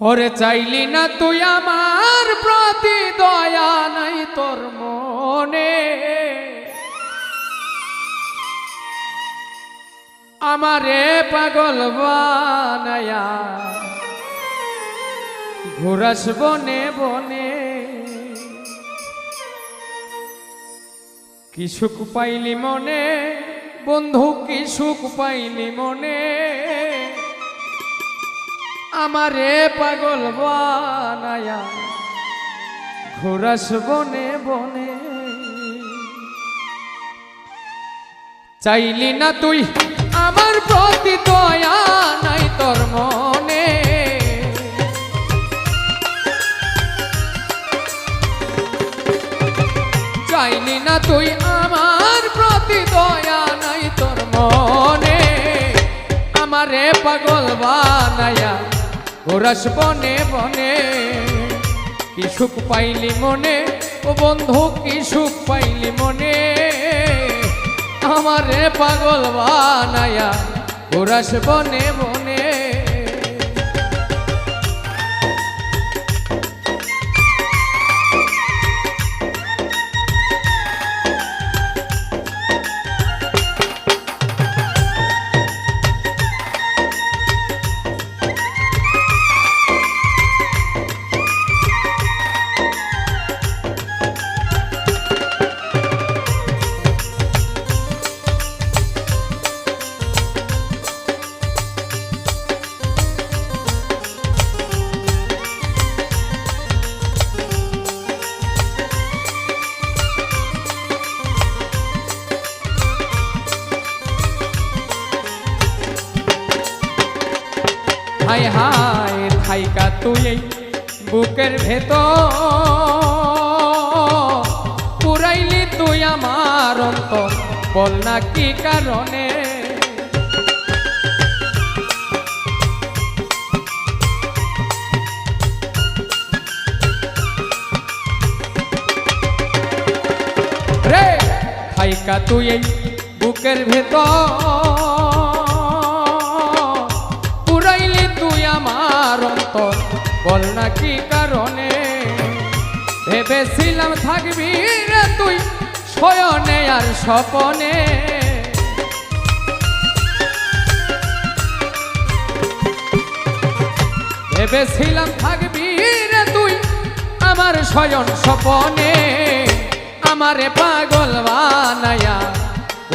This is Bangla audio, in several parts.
ওরে চাইলি না তুই আমার প্রতি দয়া নাই তোর মনে। আমারে পাগল বানায়া ঘুরাস বনে বনে। কি সুখ পাইলি মনে? বন্ধু, কি সুখ পাইলি মনে? আমারে পাগল বানায়া। ঘোরাস বনে বনে। চাইলি না তুই আমার প্রতি দয়া নাই তোর মনে। চাইলি না তুই আমার প্রতি দয়া নাই তোর মনে। আমারে পাগল বানায়া। ঘোরাস বনে বনে, কি সুখ পাইলি মনে? ও বন্ধু, কি সুখ পাইলি মনে? আমারে পাগল বানায়া ঘোরাস বনে বনে হাই হাই থাইকা তুই বুকের ভেতর। পুরাইলি তুই আমার অন্তর, বল না কি কারণে? রে থাইকা তুই বুকের ভেতর। অন্তর বল না কি কারণে? ভেবেছিলাম থাকবি রে তুই শয়নে আর স্বপনে। ভেবেছিলাম থাকবি রে তুই আমার শয়ন স্বপনে। আমারে পাগল বানায়া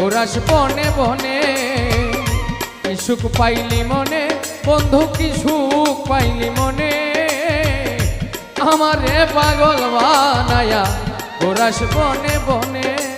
ওরাস বনে বনে। সুখ পাইলি মনে বন্ধু কি সুখ পাইলি মনে? আমারে পাগল বানায়া ওরাস বনে বনে।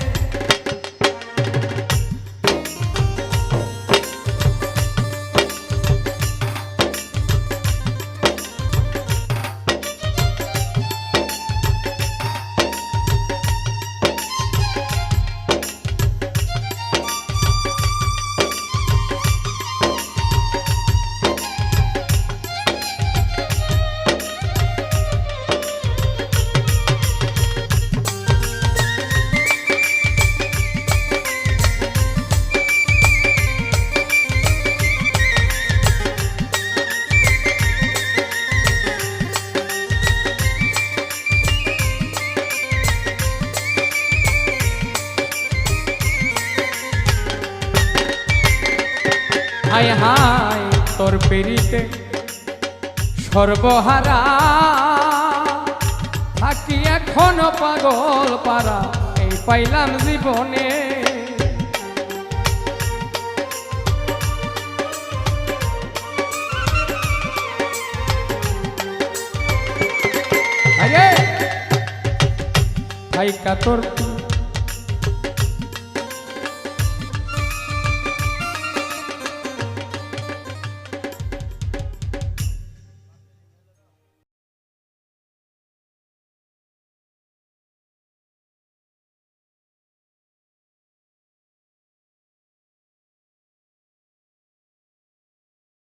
হায় হায় তোর পেরিতে সর্বহারা থাকি এখনও পাগল পারা এই পাইলাম জীবনে। থাইকা তোর